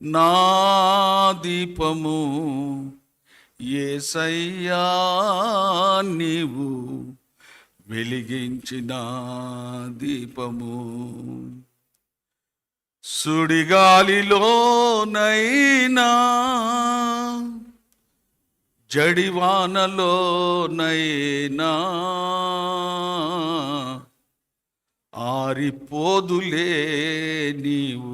నా దీపము ఏసయ్యా నీవు వెలిగించిన దీపము. సుడిగాలిలోనైనా జడివానలోనైనా ఆరిపోదులే నీవు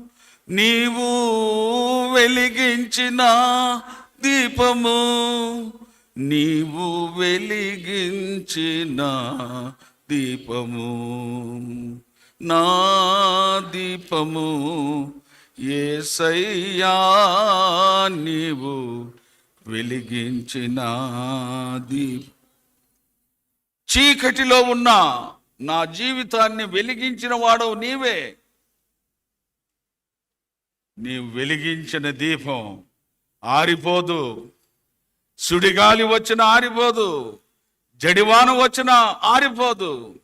నీవు వెలిగించిన దీపము నీవు వెలిగించిన దీపము. నా దీపము ఏసయ్యా నీవు వెలిగించిన దీప. చీకటిలో ఉన్న నా జీవితాన్ని వెలిగించిన వాడవు నీవే. నీవు వెలిగించిన దీపం ఆరిపోదు. సుడిగాలి వచ్చిన ఆరిపోదు. జడివాన వచ్చిన ఆరిపోదు.